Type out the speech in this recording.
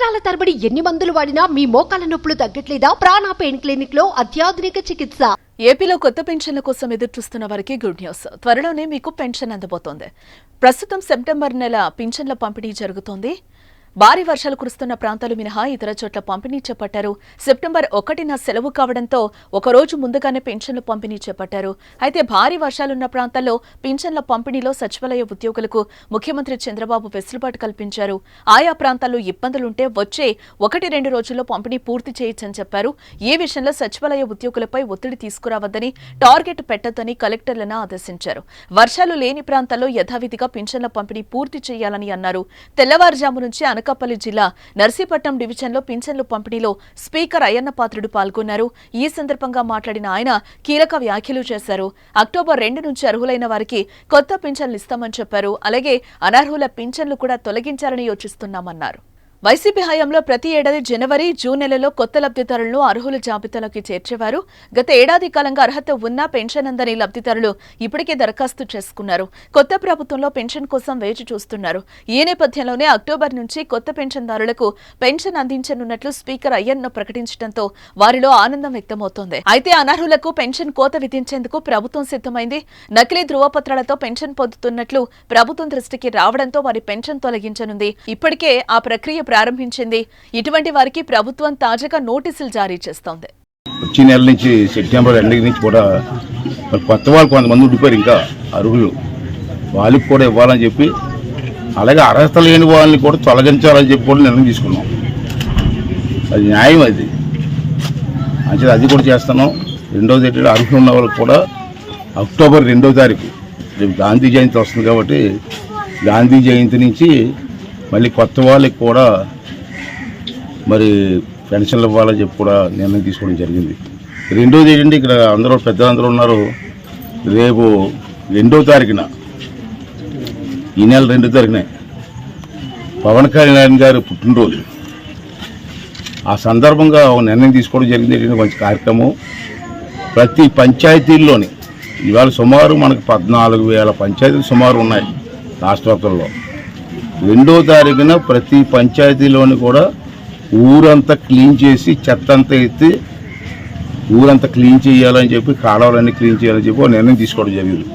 సంవత్సరాల తరబడి ఎన్ని మందులు వాడినా మీ మోకాల నొప్పులు తగ్గట్లేదా? ప్రాణ పెయిన్ క్లినిక్లో అత్యాధునిక చికిత్స. ఏపీలో కొత్త పెన్షన్ల కోసం ఎదురు చూస్తున్న వారికి గుడ్ న్యూస్. త్వరలోనే మీకు పెన్షన్ అందబోతోంది. ప్రస్తుతం సెప్టెంబర్ నెల పింఛన్ల పంపిణీ జరుగుతోంది. భారీ వర్షాలు కురుస్తున్న ప్రాంతాలు మినహా ఇతర చోట్ల పంపిణీ చేపట్టారు. సెప్టెంబర్ ఒకటిన సెలవు కావడంతో ఒక రోజు ముందుగానే పెన్షన్ల పంపిణీ చేపట్టారు. అయితే భారీ వర్షాలున్న ప్రాంతాల్లో పింఛన్ల పంపిణీలో సచివాలయ ఉద్యోగులకు ముఖ్యమంత్రి చంద్రబాబు వెసులుబాటు కల్పించారు. ఆయా ప్రాంతాల్లో ఇబ్బందులుంటే వచ్చే ఒకటి రెండు రోజుల్లో పంపిణీ పూర్తి చేయొచ్చని చెప్పారు. ఈ విషయంలో సచివాలయ ఉద్యోగులపై ఒత్తిడి తీసుకురావద్దని టార్గెట్ పెట్టొద్దని కలెక్టర్లను ఆదేశించారు. వర్షాలు లేని ప్రాంతాల్లో యథావిధిగా పింఛన్ల పంపిణీ పూర్తి చేయాలని అన్నారు. తెల్లవారుజాము నుంచి అనకాపల్లి జిల్లా నర్సీపట్నం డివిజన్లో పింఛన్లు పంపిణీలో స్పీకర్ అయ్యన్న పాత్రుడు పాల్గొన్నారు. ఈ సందర్భంగా మాట్లాడిన ఆయన కీలక వ్యాఖ్యలు చేశారు. అక్టోబర్ రెండు నుంచి అర్హులైన వారికి కొత్త పింఛన్లు ఇస్తామని చెప్పారు. అలాగే అనర్హుల పింఛన్లు కూడా తొలగించాలని యోచిస్తున్నామన్నారు. వైసీపీ హయాంలో ప్రతి ఏడాది జనవరి జూన్ నెలలో కొత్త లబ్ధిదారులను అర్హుల జాబితాలోకి చేర్చేవారు. గత ఏడాది కాలంగా అర్హత ఉన్న పెన్షన్ అందని లబ్ధిదారులు ఇప్పటికే దరఖాస్తు చేసుకున్నారు. కొత్త ప్రభుత్వంలో పెన్షన్ కోసం వేచి చూస్తున్నారు. ఈ నేపథ్యంలోనే అక్టోబర్ నుంచి కొత్త పెన్షన్దారులకు పెన్షన్ అందించనున్నట్లు స్పీకర్ అయ్యన్న ప్రకటించడంతో వారిలో ఆనందం వ్యక్తమవుతోంది. అయితే అనర్హులకు పెన్షన్ కోత విధించేందుకు ప్రభుత్వం సిద్ధమైంది. నకిలీ ధృవపత్రాలతో పెన్షన్ పొందుతున్నట్లు ప్రభుత్వం దృష్టికి రావడంతో వారి పెన్షన్ తొలగించనుంది. ఇప్పటికే ఆ ప్రక్రియ ప్రారంభించింది. ఇటువంటి వారికి ప్రభుత్వం తాజాగా నోటీసులు జారీ చేస్తోంది. వచ్చే నెల నుంచి సెప్టెంబర్ ఎండింగ్ నుంచి కూడా కొత్త వాళ్ళు కొంతమంది ఉండిపోయారు. ఇంకా అర్హులు వాళ్ళకి కూడా ఇవ్వాలని చెప్పి అలాగే అర్హత లేని వాళ్ళని కూడా తొలగించాలని చెప్పి కూడా నిర్ణయం తీసుకున్నాం. అది న్యాయం అది. అంటే అది కూడా చేస్తున్నాం. రెండోది ఏంటంటే అర్హులు ఉన్న వాళ్ళకి కూడా అక్టోబర్ రెండో తారీఖు రేపు గాంధీ జయంతి వస్తుంది కాబట్టి గాంధీ జయంతి నుంచి మళ్ళీ కొత్త వాళ్ళకి కూడా మరి పెన్షన్లు ఇవ్వాలని చెప్పి కూడా నిర్ణయం తీసుకోవడం జరిగింది. రెండోది ఏంటంటే ఇక్కడ అందరూ పెద్దలందరూ ఉన్నారు. రేపు రెండో తారీఖున ఈ నెల రెండో తారీఖునే పవన్ కళ్యాణ్ గారు పుట్టినరోజు. ఆ సందర్భంగా ఒక నిర్ణయం తీసుకోవడం జరిగింది. ఏంటంటే మంచి కార్యక్రమం. ప్రతి పంచాయతీల్లోని ఇవాళ సుమారు మనకు పద్నాలుగు వేల పంచాయతీలు సుమారు ఉన్నాయి రాష్ట్ర వ్యాప్తంలో. రెండో తారీఖున ప్రతి పంచాయతీలోని కూడా ఊరంతా క్లీన్ చేసి చెత్త అంతా ఎత్తి ఊరంతా క్లీన్ చేయాలని చెప్పి కాలువలన్నీ క్లీన్ చేయాలని చెప్పి ఒక నిర్ణయం తీసుకోవడం జరిగింది.